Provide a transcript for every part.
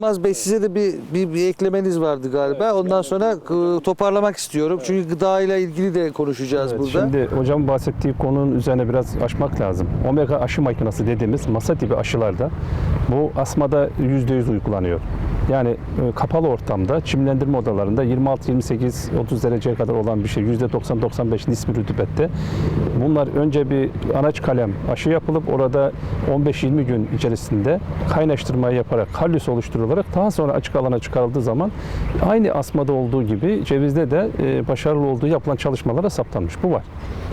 Yılmaz Bey size de bir, bir, bir eklemeniz vardı galiba. Ondan sonra e, toparlamak istiyorum. Çünkü gıda ile ilgili de konuşacağız Evet, burada. Şimdi hocam bahsettiği konunun üzerine biraz açmak lazım. Omega aşı makinesi dediğimiz masa tipi aşılarda bu asmada %100 uygulanıyor. Yani e, kapalı ortamda çimlendirme odalarında 26, 28, 30 dereceye kadar olan bir şey %90-95 nispi rütubette. Bunlar önce bir anaç kalem aşı yapılıp orada 15-20 gün içerisinde kaynaştırmayı yaparak kalyus oluşturularak daha sonra açık alana çıkarıldığı zaman aynı asmada olduğu gibi cevizde de e, başarılı olduğu yapılan çalışmalara saptanmış. Bu var.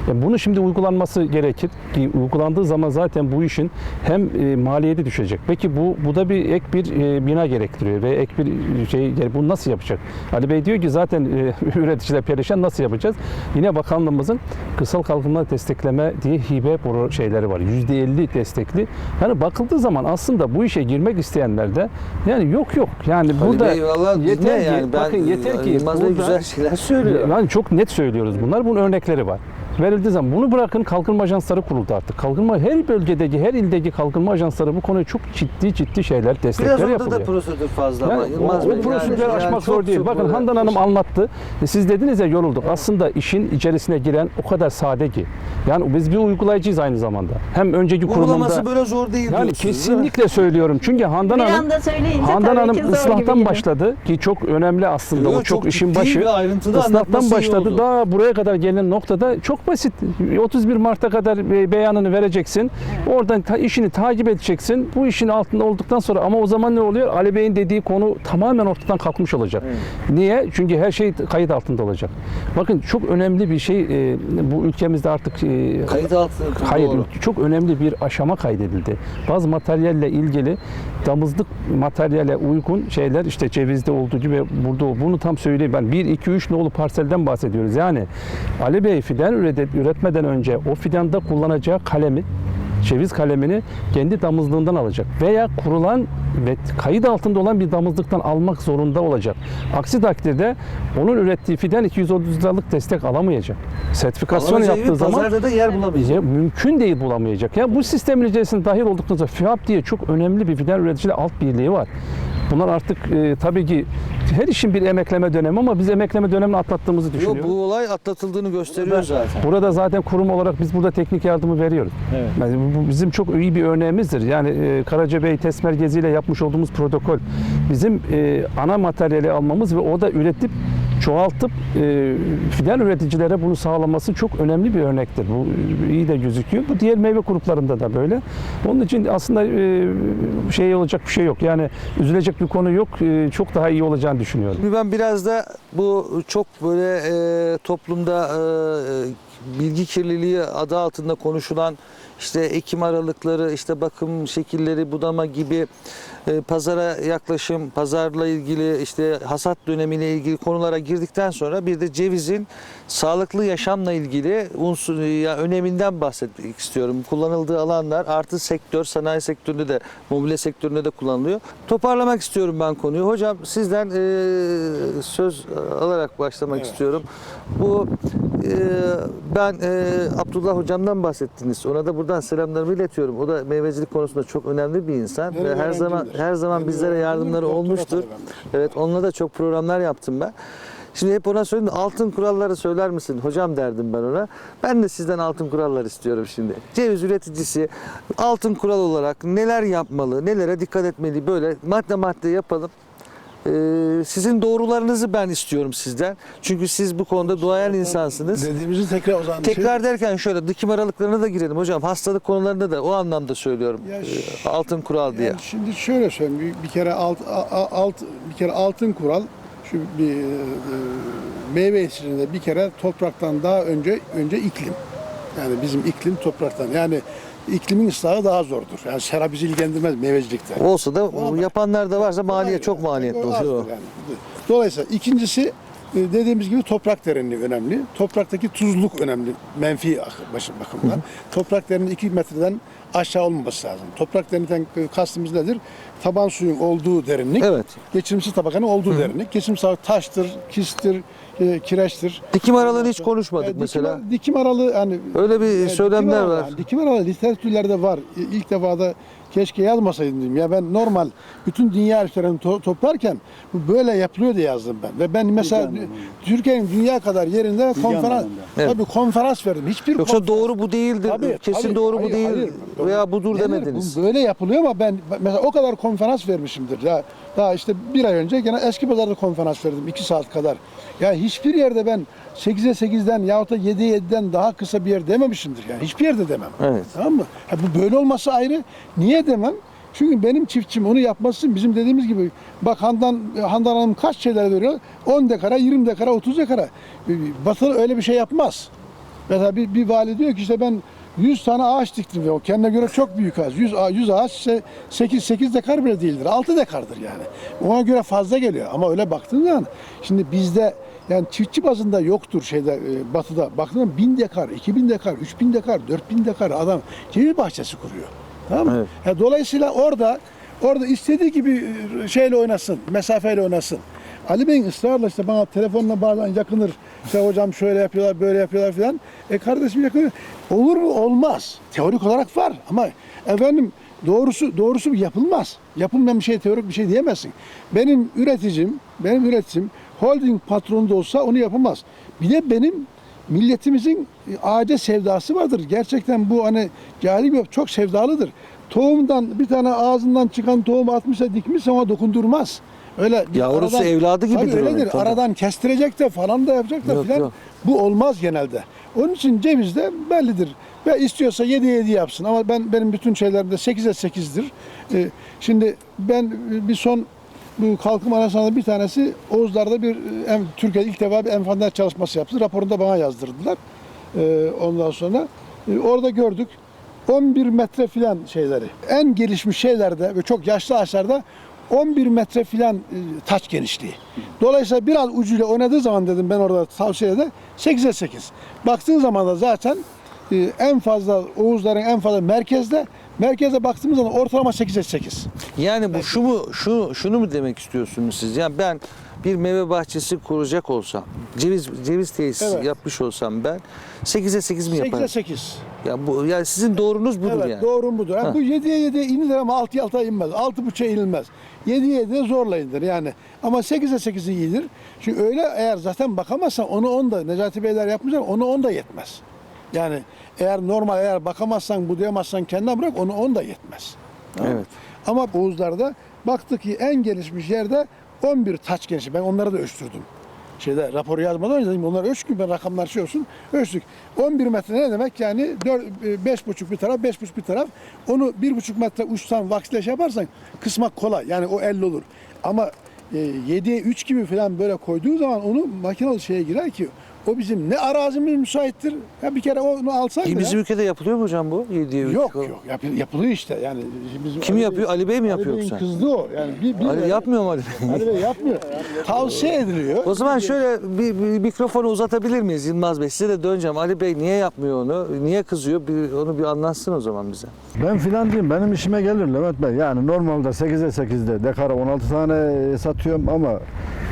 E, bunu şimdi uygulanması gerekir ki uygulandığı zaman zaten bu işin hem e, maliyeti düşecek. Peki bu bu da bir ek bir e, bina gerektiriyor ve ek bir şey yani bunu nasıl yapacak? Ali Bey diyor ki zaten e, üreticiler perişan nasıl yapacağız? Yine bakanlığımızın kırsal kalkınma destekleme diye hibe pro- şeyleri var. %50 destekli. Yani bakıldığı zaman aslında bu işe girmek isteyenler de yani yok yok. Yani Ali burada Bey, vallahi yeter ki yani ben, bakın yeter ki burada- güzel şeyler söylüyor. yani çok net söylüyoruz bunlar. Bunun örnekleri var. Verildiği zaman bunu bırakın kalkınma ajansları kuruldu artık. Kalkınma her bölgedeki, her ildeki kalkınma ajansları bu konuya çok ciddi ciddi şeyler, destekler Biraz orada yapılıyor. da prosedür fazla ama Yani Yılmaz o, Bey. o prosedürleri yani- aşmak yani zor değil. Bakın böyle- Handan Hanım anlattı. E, Siz dediniz ya yorulduk. Aslında işin içerisine giren o kadar sade ki. Yani biz bir uygulayıcıyız aynı zamanda. Hem önceki Uygulaması kurulumda böyle zor değil yani diyorsunuz, değil kesinlikle söylüyorum. Çünkü Handan Bir Hanım Handan Hanım ıslahtan başladı ki çok önemli aslında Yok, o çok, çok işin başı. Islahtan başladı. Daha buraya kadar gelen noktada çok basit. 31 Mart'a kadar be- beyanını vereceksin. Oradan ta- işini takip edeceksin. Bu işin altında olduktan sonra ama o zaman ne oluyor? Ali Bey'in dediği konu tamamen ortadan kalkmış olacak. Niye? Çünkü her şey kayıt altında olacak. Bakın çok önemli bir şey e, bu ülkemizde artık e, Kayıt altında. Hayır, doğru. çok önemli bir aşama kaydedildi. Bazı materyalle ilgili damızlık materyale uygun şeyler işte cevizde olduğu gibi burada bunu tam söyleyeyim ben 1 2 3 nolu parselden bahsediyoruz. Yani Ali Bey fidan üret- üretmeden önce o fidanda kullanacağı kalemi ceviz kalemini kendi damızlığından alacak veya kurulan ve kayıt altında olan bir damızlıktan almak zorunda olacak. Aksi takdirde onun ürettiği fidan 230 liralık destek alamayacak. Sertifikasyon yaptığı zaman Pazarda da yer bulamayacak. ya mümkün değil bulamayacak. Ya bu sistemin içerisinde dahil olduktan sonra FİAP diye çok önemli bir fidan üreticiyle alt birliği var. Bunlar artık e, tabii ki her işin bir emekleme dönemi ama biz emekleme dönemini atlattığımızı düşünüyoruz. bu olay atlatıldığını gösteriyor zaten. Burada zaten kurum olarak biz burada teknik yardımı veriyoruz. Evet. Yani bu bizim çok iyi bir örneğimizdir. Yani e, Karacabey test merkeziyle yapmış olduğumuz protokol bizim e, ana materyali almamız ve o da üretip çoğaltıp e, fidan üreticilere bunu sağlaması çok önemli bir örnektir. Bu e, iyi de gözüküyor. Bu diğer meyve gruplarında da böyle. Onun için aslında e, şey olacak bir şey yok. Yani üzülecek bir konu yok. E, çok daha iyi olacağını düşünüyorum. Ben biraz da bu çok böyle e, toplumda e, bilgi kirliliği adı altında konuşulan işte ekim aralıkları, işte bakım şekilleri, budama gibi e, pazara yaklaşım, pazarla ilgili işte hasat dönemiyle ilgili konulara girdikten sonra bir de cevizin sağlıklı yaşamla ilgili unsur ya öneminden bahsetmek istiyorum. Kullanıldığı alanlar artı sektör, sanayi sektöründe de, mobilya sektöründe de kullanılıyor. Toparlamak istiyorum ben konuyu. Hocam sizden e, söz alarak başlamak istiyorum. Bu ben e, Abdullah hocamdan bahsettiniz. Ona da buradan selamlarımı iletiyorum. O da meyvecilik konusunda çok önemli bir insan Benim ve her zaman her zaman bizlere yardımları olmuştur. Evet onunla da çok programlar yaptım ben. Şimdi hep ona söyledim altın kuralları söyler misin hocam derdim ben ona. Ben de sizden altın kurallar istiyorum şimdi. Ceviz üreticisi altın kural olarak neler yapmalı, nelere dikkat etmeli böyle madde madde yapalım. Ee, sizin doğrularınızı ben istiyorum sizden. Çünkü siz bu konuda duayen insansınız. Dediğimizi tekrar o zaman Tekrar derken şöyle dikim aralıklarına da girelim hocam. Hastalık konularında da o anlamda söylüyorum. Ya Ee, altın kural diye. Yani şimdi şöyle söyleyeyim. Bir, bir kere alt, a- a- alt bir kere altın kural şu bir e, meyve yetiştirdiğinde bir kere topraktan daha önce önce iklim. Yani bizim iklim topraktan. Yani iklimin ıslahı daha zordur. Yani sera bizi ilgilendirmez meyvecilikte. Olsa da Ama- yapanlar da varsa maliyet Hayır, çok maliyetli azdır oluyor. yani. Dolayısıyla ikincisi e, dediğimiz gibi toprak derinliği önemli. Topraktaki tuzluk önemli menfi ak- başı- bakımdan. Toprak derinliği 2 metreden aşağı olmaması lazım. Toprak derinlikten kastımız nedir? Taban suyun olduğu derinlik, Evet. geçimsiz tabakanın olduğu derinlik. Geçimsiz tabaka taştır, kistir, e, kireçtir. Dikim aralığını hiç konuşmadık E, dikim- mesela. Dikim aralığı hani Öyle bir e, söylemler dikim aralığı- var. yani dikim aralığı literatürlerde var. İlk defa da keşke yazmasaydım dedim. Ya ben normal bütün dünya harflerini to- toplarken bu böyle yapılıyor diye yazdım ben. Ve ben mesela Türkiye'nin dünya kadar yerinde konferans anlamında. Evet. tabii konferans verdim. Hiçbir Yoksa konferans- doğru bu değildir, Tabii, kesin tabii. doğru bu Hayır, değil hayır. veya budur Denir, demediniz. Bu böyle yapılıyor ama ben mesela o kadar konferans vermişimdir. Ya daha işte bir ay önce gene eski pazarda konferans verdim 2 saat kadar. Ya hiçbir yerde ben 8'e 8'den yahut da 7'ye 7'den daha kısa bir yer dememişimdir. Yani hiçbir yerde demem. Evet. Tamam mı? Ha, bu böyle olması ayrı. Niye demem? Çünkü benim çiftçim onu yapması için bizim dediğimiz gibi bak Handan, Handan Hanım kaç şeyler veriyor? 10 dekara, 20 dekara, 30 dekara. Batılı öyle bir şey yapmaz. Mesela bir, bir vali diyor ki işte ben 100 tane ağaç diktim diyor. O kendine göre çok büyük ağaç. 100, ağa- 100 ağaç ise 8, 8 dekar bile değildir. 6 dekardır yani. Ona göre fazla geliyor. Ama öyle baktığın zaman şimdi bizde yani çiftçi bazında yoktur şeyde e, batıda. Baktığın zaman 1000 dekar, 2000 dekar, 3000 dekar, 4000 dekar adam ceviz bahçesi kuruyor. Tamam mı? Evet. Ya dolayısıyla orada orada istediği gibi e, şeyle oynasın, mesafeyle oynasın. Ali Bey'in ısrarla işte bana telefonla bazen yakınır. İşte hocam şöyle yapıyorlar, böyle yapıyorlar filan. E kardeşim yakınır. Olur mu? Olmaz. Teorik olarak var ama efendim doğrusu doğrusu yapılmaz. Yapılmayan bir şey teorik bir şey diyemezsin. Benim üreticim, benim üreticim holding patronu da olsa onu yapamaz. Bir de benim milletimizin ağaca sevdası vardır. Gerçekten bu hani cahil bir çok sevdalıdır. Tohumdan bir tane ağzından çıkan tohum atmışsa dikmişse ona dokundurmaz. Öyle bir Yavrusu evladı Tabii gibidir onun, öyledir. tabii. Aradan kestirecek de falan da yapacak da Yok, filan. yok. Bu olmaz genelde. Onun için ceviz de bellidir. Ve istiyorsa 7'ye 7 yapsın ama ben benim bütün şeylerimde 8'e 8'dir. Ee, şimdi ben bir son bu kalkınma arasında bir tanesi Oğuzlar'da bir e, Türkiye'de ilk defa bir enfanter çalışması yaptı. Raporunda bana yazdırdılar. Ee, ondan sonra e, orada gördük 11 metre filan şeyleri. En gelişmiş şeylerde ve çok yaşlı ağaçlarda 11 metre filan e, taç genişliği. Dolayısıyla biraz ucuyla oynadığı zaman dedim ben orada tavsiyede 8'e 8. Baktığın zaman da zaten e, en fazla Oğuzların en fazla merkezde merkeze baktığımız zaman ortalama 8'e 8. Yani bu şu mu şu şunu mu demek istiyorsunuz siz? Yani ben bir meyve bahçesi kuracak olsam, ceviz ceviz tesisi Evet. yapmış olsam ben 8'e 8 mi 8'e yaparım? 8. Ya bu yani sizin doğrunuz budur Evet yani. doğru budur. Yani bu 7'ye 7'ye inilir ama 6'ya 6'ya inmez. 6.5'e inilmez. 7'ye 7'ye zorla indir yani. Ama 8'e 8 iyidir. Çünkü öyle eğer zaten bakamazsan onu 10 da Necati Beyler yapmışlar onu 10 da yetmez. Yani eğer normal eğer bakamazsan budayamazsan kendine bırak onu 10 da yetmez. Tamam? Evet. Ama Oğuzlar'da baktık ki en gelişmiş yerde 11 taç genişliği. Ben onları da ölçtürdüm. Şeyde raporu yazmadan önce dedim onları ölç ki ben rakamlar şey olsun. Ölçtük. 11 metre ne demek yani 4, 5,5 bir taraf 5,5 bir taraf. Onu 1,5 metre uçtan vaksile şey yaparsan kısmak kolay. Yani o 50 olur. Ama e, 7'ye 3 gibi falan böyle koyduğu zaman onu makinalı şeye girer ki o bizim ne arazimiz müsaittir. Ya bir kere onu alsak da bizim ülkede yapılıyor mu hocam bu? 7'ye 3 Yok yok yap- yapılıyor işte yani bizim Kim Ali yapıyor? Ali Bey mi Ali yapıyor Bey'in yoksa? kızdı o yani bir, bir Ali yapmıyor mu Ali Bey? Ali Bey yapmıyor. Tavsiye ediliyor. O zaman şöyle bir, bir mikrofonu uzatabilir miyiz Yılmaz Bey? Size de döneceğim. Ali Bey niye yapmıyor onu? Niye kızıyor? Bir, onu bir anlatsın o zaman bize. Ben filan diyeyim benim işime gelir Levent Bey. Yani normalde 8'e 8'de dekara 16 tane satıyorum ama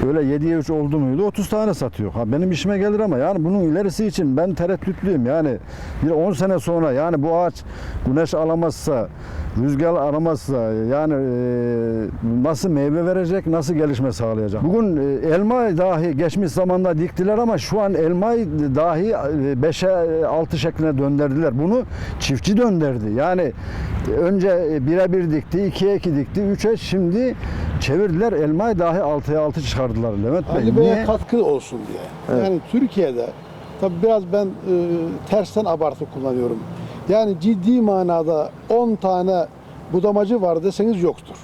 öyle 7'ye 3 oldu muydu 30 tane satıyor. Ha benim işime gelir ama yani bunun ilerisi için ben tereddütlüyüm. Yani bir 10 sene sonra yani bu ağaç güneş alamazsa, rüzgar alamazsa yani e, nasıl meyve verecek, nasıl gelişme sağlayacak? Bugün e, elma dahi geçmiş zamanda diktiler ama şu an elmayı dahi 5'e 6 şekline döndürdüler. Bunu çiftçi döndürdü. Yani önce birebir dikti, 2'ye 2 dikti, 3'e şimdi çevirdiler elmayı dahi 6'ya 6 çıkardılar Levent Bey. Ali Bey'e katkı olsun diye. Yani Türkiye'de tabii biraz ben e, tersten abartı kullanıyorum. Yani ciddi manada 10 tane budamacı var deseniz yoktur.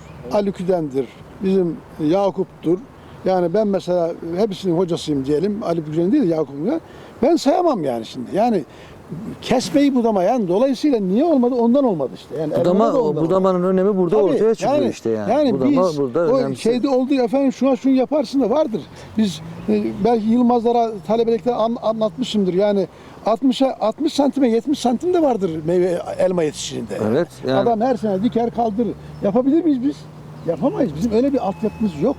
Küden'dir, bizim Yakup'tur. Yani ben mesela hepsinin hocasıyım diyelim. Ali Küden'in değil de Yakup'un. Ben sayamam yani şimdi. Yani kesmeyi budamayan dolayısıyla niye olmadı ondan olmadı işte. Yani Budama, o ondan olmadı. budamanın önemi burada Tabii, ortaya çıkıyor işte yani. Yani Budama biz burada o önemli. şeyde olduğu efendim şuna şunu yaparsın da vardır. Biz e, belki Yılmazlara talebelikte an, anlatmışımdır. Yani 60'a 60 santime 70 santim de vardır meyve elma yetişişinde. Evet, yani- Adam her sene diker kaldırır. Yapabilir miyiz biz? Yapamayız. Bizim öyle bir altyapımız yok.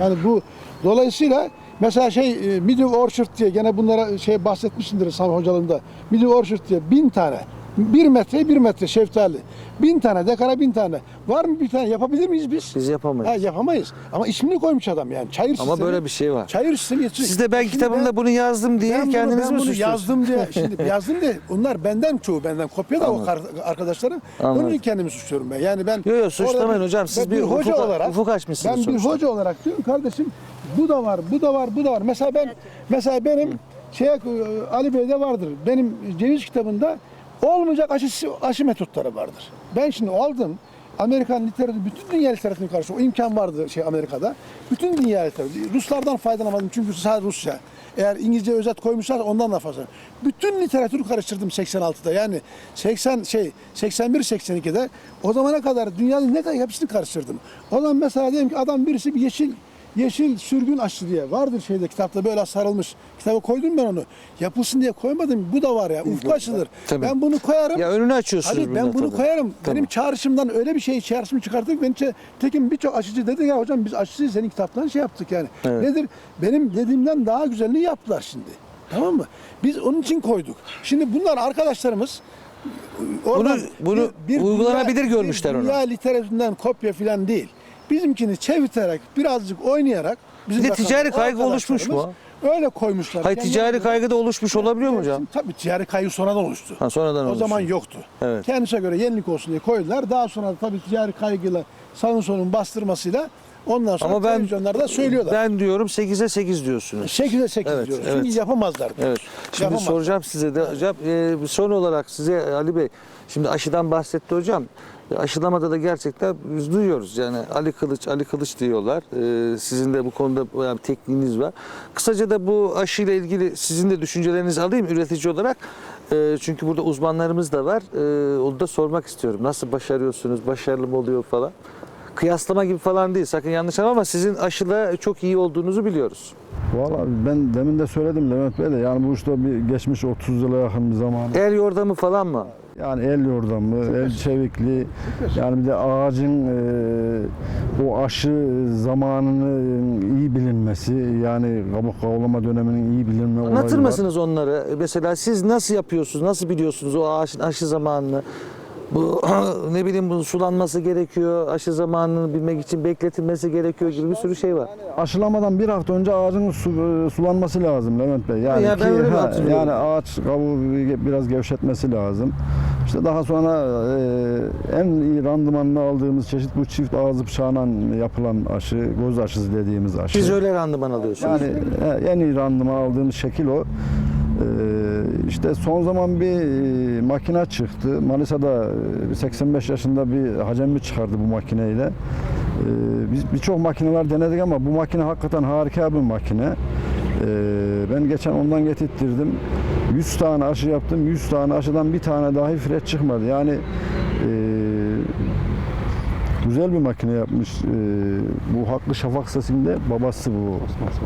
Yani bu dolayısıyla mesela şey e, Middle Orchard diye gene bunlara şey bahsetmişimdir Sami hocalığında. Middle Orchard diye bin tane Bir metre bir metre şeftali. Bin tane dekara bin tane. Var mı bir tane yapabilir miyiz biz? Biz yapamayız. Ha, yapamayız. Ama ismini koymuş adam yani. Çayır Ama sistemi. böyle bir şey var. Çayır sistemi yetişiyor. Siz de ben Şimdi kitabımda bunu yazdım diye ben bunu, kendiniz ben mi bunu yazdım diye. Şimdi yazdım diye. Onlar benden çoğu benden kopya da o Anladım. kar- arkadaşları. Anladım. Onun için kendimi suçluyorum ben. Yani ben Yo, yo, suçlamayın orada hocam. Siz ben bir hoca ufuk- olarak ufuk açmışsınız Ben sonuçta. bir hoca olarak diyorum kardeşim bu da var, bu da var, bu da var. Mesela ben mesela benim şeye Ali Bey'de vardır. Benim ceviz kitabında olmayacak aşı aşı metotları vardır. Ben şimdi aldım Amerikan literatürü, bütün dünya literatürüne karşı o imkan vardı şey Amerika'da. Bütün dünya literatürü. Ruslardan faydalanamadım çünkü sadece Rusça. Eğer İngilizce özet koymuşlar ondan da fazla. Bütün literatürü karıştırdım 86'da. Yani 80 şey 81 82'de o zamana kadar dünyanın ne kadar hepsini karıştırdım. O zaman mesela diyelim ki adam birisi bir yeşil yeşil sürgün aşı diye vardır şeyde kitapta böyle sarılmış. Kitaba koydum ben onu. Yapılsın diye koymadım. Bu da var ya. Ufku açılır. Tabii. Ben bunu koyarım. Ya önünü açıyorsunuz Hadi ben bunu tabii. koyarım. Tamam. Benim çağrışımdan öyle bir şey çağrışımı çıkarttık. Ben tekin birçok aşıcı dedi ya hocam biz aşıcıyız senin kitaptan şey yaptık yani. Evet. Nedir? Benim dediğimden daha güzelini yaptılar şimdi. Tamam mı? Biz onun için koyduk. Şimdi bunlar arkadaşlarımız oradan bunu uygulanabilir görmüşler bir onu. Dünya literatüründen kopya falan değil. Bizimkini çevirterek birazcık oynayarak bizim Bir de ticari o kaygı oluşmuş mu? Öyle koymuşlar. Hayır Kendi- ticari kaygı da oluşmuş olabiliyor mu hocam? Tabii ticari kaygı sonradan oluştu. Ha, sonradan O olmuş. zaman yoktu. Evet. Kendisine göre yenilik olsun diye koydular. Daha sonra da tabii ticari kaygıyla sağın solun bastırmasıyla ondan sonra Ama ben televizyonlarda söylüyorlar. Ben diyorum 8'e 8 diyorsunuz. 8'e 8 Evet, diyoruz. evet. Çünkü yapamazlar. Evet. Şimdi Yapamaz. soracağım size de hocam. e, son olarak size Ali Bey. Şimdi aşıdan bahsetti hocam. E, Aşılamada da gerçekten biz duyuyoruz. Yani Ali Kılıç, Ali Kılıç diyorlar. E, sizin de bu konuda bayağı bir tekniğiniz var. Kısaca da bu aşıyla ilgili sizin de düşüncelerinizi alayım üretici olarak. E, çünkü burada uzmanlarımız da var. E, onu da sormak istiyorum. Nasıl başarıyorsunuz? Başarılı mı oluyor falan? Kıyaslama gibi falan değil. Sakın yanlış anlama ama sizin aşıda çok iyi olduğunuzu biliyoruz. Valla ben demin de söyledim Levent Bey de yani bu işte bir geçmiş 30 yıla yakın bir zaman. El yordamı falan mı? Yani el yordamı, el çevikli, yani bir de ağacın e, o aşı zamanını iyi bilinmesi, yani kabuk kavlama döneminin iyi bilinme olayı Anlatır var. mısınız onları? Mesela siz nasıl yapıyorsunuz? Nasıl biliyorsunuz o ağaçın aşı zamanını? Bu ne bileyim bunun sulanması gerekiyor, aşı zamanını bilmek için bekletilmesi gerekiyor gibi bir sürü şey var. Aşılamadan bir hafta önce ağacın su, sulanması lazım Levent Bey. Yani, Ya ben ki, öyle mi ha, yani ağaç kabuğu biraz gevşetmesi lazım. İşte daha sonra e, en iyi randımanını aldığımız çeşit bu çift ağzı bıçağıyla yapılan aşı, göz aşısı dediğimiz aşı. Siz öyle randıman alıyorsunuz. Yani e, en iyi randıman aldığımız şekil o. İşte son zaman bir e, makine çıktı. Manisa'da e, 85 yaşında bir hacemmi çıkardı bu makineyle. Ee, Biz birçok makineler denedik ama bu makine hakikaten harika bir makine. Ben geçen ondan getirttirdim. 100 tane aşı yaptım. 100 tane aşıdan bir tane dahi fret çıkmadı. Yani e, Güzel bir makine yapmış. Ee, bu Hakkı Şafak sesinde babası bu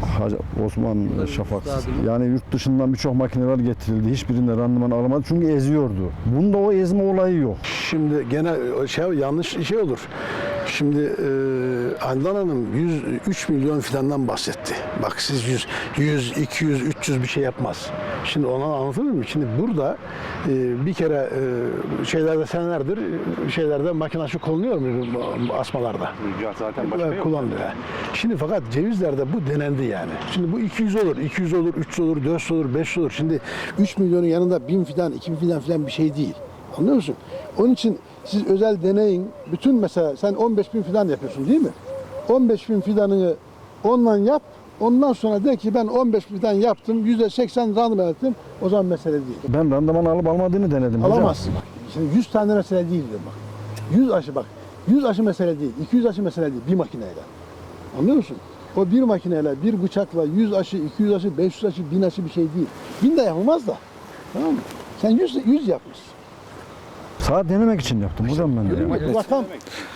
Hacı Osman Şafak. Yani yurt dışından birçok makineler getirildi. Hiçbirinde randıman alamadı çünkü eziyordu. Bunda o ezme olayı yok. Şimdi gene şey yanlış şey olur. Şimdi e, Handan Hanım 100, 3 milyon filandan bahsetti. Bak siz 100, 100, 200, 300 bir şey yapmaz. Şimdi ona anlatır mıyım? Şimdi burada e, bir kere e, şeylerde senelerdir e, şeylerde makinaşı kullanıyor mu asmalarda? Zaten Evet, kullanılıyor. Şimdi fakat cevizlerde bu denendi yani. Şimdi bu 200 olur, 200 olur, 300 olur, 400 olur, 500 olur. Şimdi 3 milyonun yanında 1000 fidan, 2000 fidan filan bir şey değil. Anlıyor musun? Onun için siz özel deneyin. Bütün mesela sen 15 bin fidan yapıyorsun değil mi? 15 bin fidanını ondan yap. Ondan sonra de ki ben 15 fidan yaptım. %80 randıman ettim. O zaman mesele değil. Ben randıman alıp almadığını denedim. hocam. Alamazsın bak. Şimdi 100 tane mesele değil diyor bak. 100 aşı bak. 100 aşı mesele değil. 200 aşı mesele değil. Bir makineyle. Anlıyor musun? O bir makineyle, bir bıçakla 100 aşı, 200 aşı, 500 aşı, 1000 aşı bir şey değil. 1000 de yapılmaz da. Tamam mı? Sen 100, 100 yapmışsın. Sadece denemek için yaptım hocam ben de. Rakam,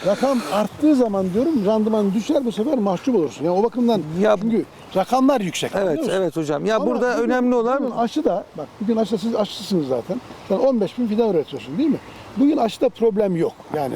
rakam arttığı zaman diyorum randıman düşer bu sefer mahcup olursun. Yani o bakımdan Ya- çünkü rakamlar yüksek. Evet, anlıyor musun? evet hocam. Ya Ama burada bugün- önemli Bugün olan aşı da, bak bugün aşıda siz aşısınız zaten. Sen 15 bin fidan üretiyorsun değil mi? Bugün aşıda problem yok. Yani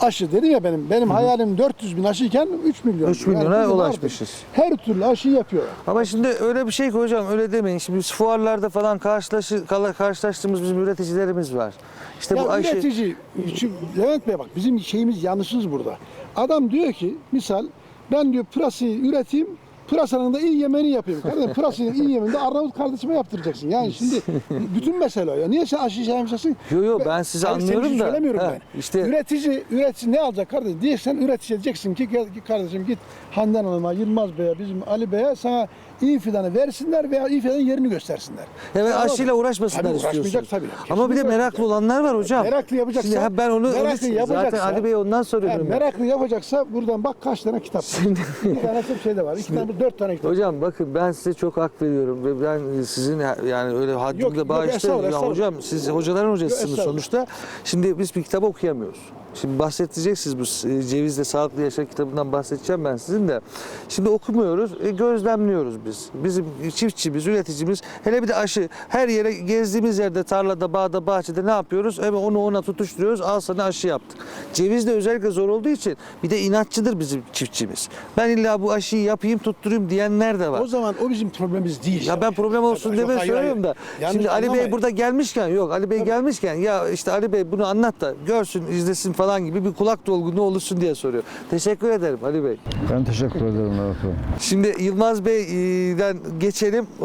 aşı dedim ya benim benim hayalim 400 bin aşıyken 3 milyon. 3 milyona bizim ulaşmışız. artık Her türlü aşı yapıyorlar. Ama şimdi öyle bir şey ki hocam öyle demeyin. Şimdi biz fuarlarda falan karşılaşı, karşılaştığımız bizim üreticilerimiz var. İşte ya bu aşı üretici, şu, Levent Bey bak bizim şeyimiz yanlışız burada. Adam diyor ki misal ben diyor pırasayı üreteyim Pırasanın da iyi yemeğini yapayım. Kardeşim pırasanın iyi yemeğini de Arnavut kardeşime yaptıracaksın. Yani şimdi bütün mesele o ya. Niye sen aşı şey yapmışsın? Yo yo ben sizi Hayır, senin için anlıyorum da. söylemiyorum Ha, ben. işte Üretici, üretici ne alacak kardeşim? Diyeceksen üretici diyeceksin ki gel kardeşim git Handan Hanım'a, Yılmaz Bey'e, bizim Ali Bey'e sana iyi fidanı versinler veya iyi fidanın yerini göstersinler. evet mı? aşıyla uğraşmasınlar Tabii uğraşmayacak istiyorsunuz. tabii. Ama bir de Kesinlikle meraklı uğraşmayacak. olanlar var hocam. Meraklı yapacaksa, Şimdi ha, ben onu meraklı onu- zaten Ali Bey ondan soruyorum. ben. meraklı yapacaksa buradan bak kaç tane kitap var. bir tane şey de var. iki tane, dört tane kitap. Hocam bakın ben size çok hak veriyorum ve ben sizin yani öyle haddimde bağışlayın. estağfurullah, Ya estağfurullah. hocam siz hocaların hocasısınız estağfurullah. sonuçta. Şimdi biz bir kitap okuyamıyoruz. Şimdi bahsedeceksiniz bu e, Cevizle Sağlıklı Yaşam kitabından bahsedeceğim ben sizin de. Şimdi okumuyoruz, e, gözlemliyoruz biz. Bizim çiftçimiz, üreticimiz hele bir de aşı her yere gezdiğimiz yerde tarlada, bağda, bahçede ne yapıyoruz? Hemen onu ona tutuşturuyoruz. Al sana aşı yaptık. Ceviz de özellikle zor olduğu için bir de inatçıdır bizim çiftçimiz. Ben illa bu aşıyı yapayım, tutturayım diyenler de var. O zaman o bizim problemimiz değil. Ya ben problem olsun Yok, deme hayır, söylüyorum da. Yanlış Şimdi Ali Bey anlamayın. burada gelmişken yok Ali Bey gelmişken ya işte Ali Bey bunu anlat da görsün izlesin falan gibi bir kulak dolgunluğu oluşsun diye soruyor. Teşekkür ederim Ali Bey. Ben teşekkür ederim Levent Bey. Şimdi Yılmaz Bey'den geçelim. Ee,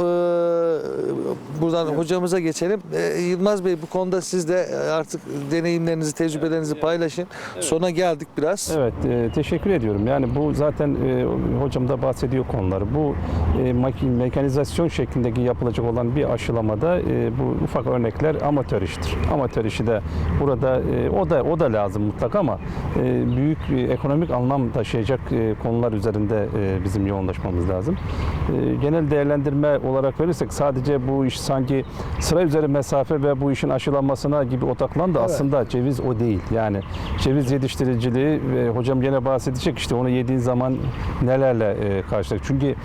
Buradan hocamıza geçelim. Ee, Yılmaz Bey bu konuda siz de artık deneyimlerinizi, tecrübelerinizi paylaşın. Sona geldik biraz. Evet, e, teşekkür ediyorum. Yani bu zaten e, hocam da bahsediyor konuları. Bu e, mekanizasyon şeklindeki yapılacak olan bir aşılamada bu ufak örnekler amatör iştir. Amatör işi de burada o da o da lazım mutlaka ama e, büyük ekonomik anlam taşıyacak e, konular üzerinde e, bizim yoğunlaşmamız lazım. Genel değerlendirme olarak verirsek sadece bu iş sanki sıra üzeri mesafe ve bu işin aşılanmasına gibi odaklandı. Aslında ceviz o değil. Yani ceviz yetiştiriciliği ve hocam gene bahsedecek işte onu yediğin zaman nelerle karşılaşacak. Çünkü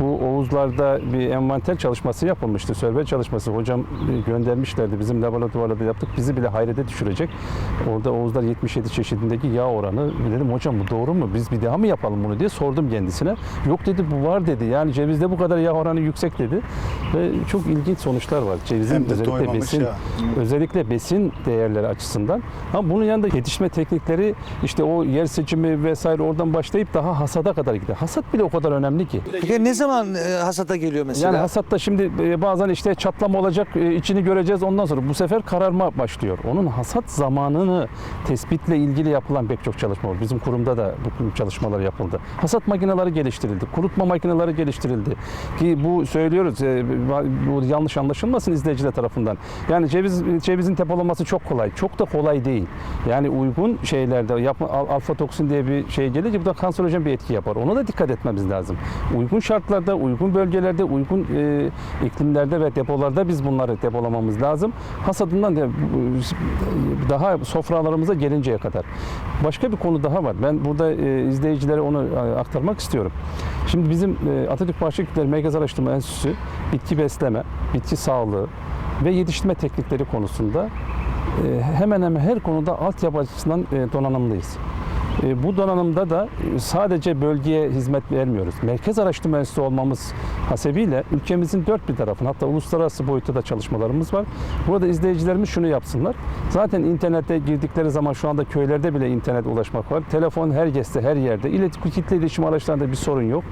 bu Oğuzlar'da bir envanter çalışması yapılmıştı. Sörve çalışması. Hocam göndermişlerdi. Bizim laboratuvarda yaptık. Bizi bile hayrete düşürecek. Orada Oğuzlar 77 çeşidindeki yağ oranı. Dedim hocam bu doğru mu? Biz bir daha mı yapalım bunu diye sordum kendisine. Yok dedi bu var dedi. Yani cevizde bu kadar yağ oranı yüksek dedi. Ve çok ilginç sonuçlar var. Cevizin özellikle besin ya. özellikle besin değerleri açısından. Ama bunun yanında yetişme teknikleri işte o yer seçimi vesaire oradan başlayıp daha hasada kadar gidiyor. Hasat bile o kadar önemli ki. Peki ne zaman e, hasata geliyor mesela? Yani hasatta şimdi e, bazen işte çatlama olacak, e, içini göreceğiz ondan sonra bu sefer kararma başlıyor. Onun hasat zamanını tespitle ilgili yapılan pek çok çalışma var. Bizim kurumda da bu çalışmalar yapıldı. Hasat makineleri geliştirildi, kurutma makineleri geliştirildi. Ki bu söylüyoruz, e, bu yanlış anlaşılmasın izleyiciler tarafından. Yani ceviz cevizin depolaması çok kolay, çok da kolay değil. Yani uygun şeylerde yapma al- alfa toksin diye bir şey gelince bu da kanserojen bir etki yapar. Ona da dikkat etmemiz lazım. Uygun şartlarda, uygun bölgelerde, uygun e, iklimlerde ve depolarda biz bunları depolamamız lazım. Hasadından da, e, daha sofralarımıza gelinceye kadar. Başka bir konu daha var. Ben burada e, izleyicilere onu e, aktarmak istiyorum. Şimdi bizim e, Atatürk Bahçekirleri Merkez Araştırma Enstitüsü bitki besleme, bitki sağlığı ve yetiştirme teknikleri konusunda e, hemen hemen her konuda altyapı açısından e, donanımlıyız. E, Bu donanımda da e, sadece bölgeye hizmet vermiyoruz. Merkez araştırma enstitüsü olmamız hasebiyle ülkemizin dört bir tarafına hatta uluslararası boyutta da çalışmalarımız var. Burada izleyicilerimiz şunu yapsınlar. Zaten internette girdikleri zaman şu anda köylerde bile internet ulaşmak var. Telefon her geste her yerde. İletişim, kitle iletişim araçlarında bir sorun yok.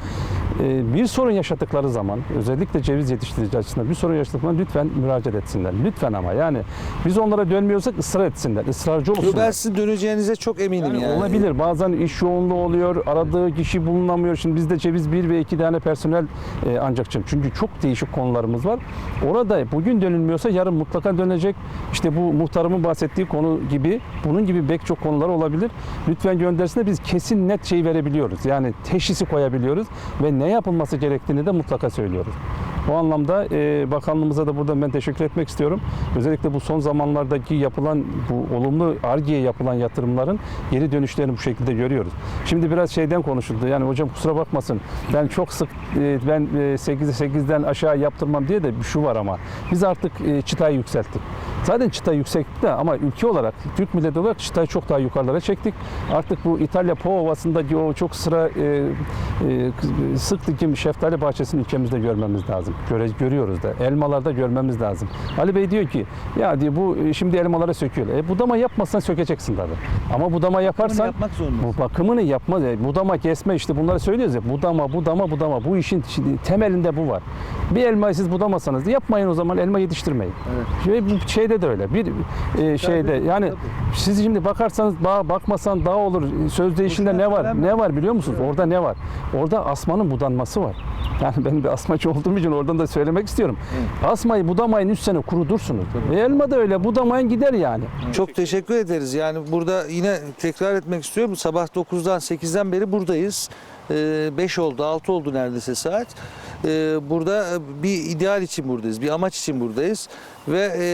E, Bir sorun yaşadıkları zaman özellikle ceviz yetiştirici açısından bir sorun yaşadıklarında lütfen müracaat etsinler. Lütfen ama yani biz onlara dönmüyorsak ısrar etsinler. Israrcı Yo, olsunlar. ben sizin döneceğinize çok eminim yani. Olabilir. Bazen iş yoğunluğu oluyor. Aradığı kişi bulunamıyor. Şimdi bizde ceviz bir ve iki tane personel e, ancak. Çünkü çok değişik konularımız var. Orada bugün dönülmüyorsa yarın mutlaka dönecek. İşte bu muhtarımın bahsettiği konu gibi bunun gibi pek çok konular olabilir. Lütfen göndersin biz kesin net şey verebiliyoruz. Yani teşhisi koyabiliyoruz ve ne yapılması gerektiğini de mutlaka söylüyoruz. O anlamda e, bakanlığımıza da buradan ben teşekkür etmek istiyorum. Özellikle bu son zamanlardaki yapılan bu olumlu ARGE'ye yapılan yatırımların geri dönüşlerini bu şekilde görüyoruz. Şimdi biraz şeyden konuşuldu. Yani hocam kusura bakmasın. Ben çok sık e, ben e, 8'e 8'den aşağı yaptırmam diye de şu var ama biz artık e, çıtayı yükselttik. Zaten çıta yüksekte ama ülke olarak, Türk milleti olarak çıtayı çok daha yukarılara çektik. Artık bu İtalya Po Ovası'ndaki o çok sıra e, e, sık dikim şeftali bahçesini ülkemizde görmemiz lazım. Göre, görüyoruz da. Elmalarda görmemiz lazım. Ali Bey diyor ki ya diyor bu e, şimdi elmalara söküyor. E, budama yapmazsan sökeceksin tabii. Ama budama yaparsan yapmak bu bakımını yapma, e, budama kesme işte bunları söylüyoruz ya. Budama, budama, budama. Bu işin temelinde bu var. Bir elmayı siz budamasanız da yapmayın o zaman elma yetiştirmeyin. Ve bu şeyde de öyle. Bir e, şeyde yani siz şimdi bakarsanız bağ bakmasan daha olur. Söz değişinde ne var? Ne var biliyor musunuz? Orada ne var? Orada asmanın budanması var. Yani benim bir asmacı olduğum için oradan da söylemek istiyorum. Asmayı budamayın 3 sene kurudursunuz. E, elma da öyle budamayın gider yani. Çok teşekkür ederiz. Yani burada yine tekrar etmek istiyorum. Sabah 9'dan 8'den beri buradayız. 5 oldu, 6 oldu neredeyse saat. Ee, Burada bir ideal için buradayız, bir amaç için buradayız. Ve e,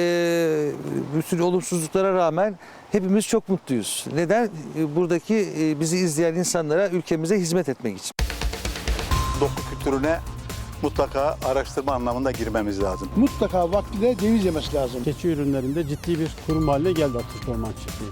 bütün olumsuzluklara rağmen hepimiz çok mutluyuz. Neden? E, Buradaki e, bizi izleyen insanlara, ülkemize hizmet etmek için. doku kültürüne mutlaka araştırma anlamında girmemiz lazım. Mutlaka vaktinde ceviz yemesi lazım. Keçi ürünlerinde ciddi bir kurum haline geldi Atatürk Orman Çiftliği.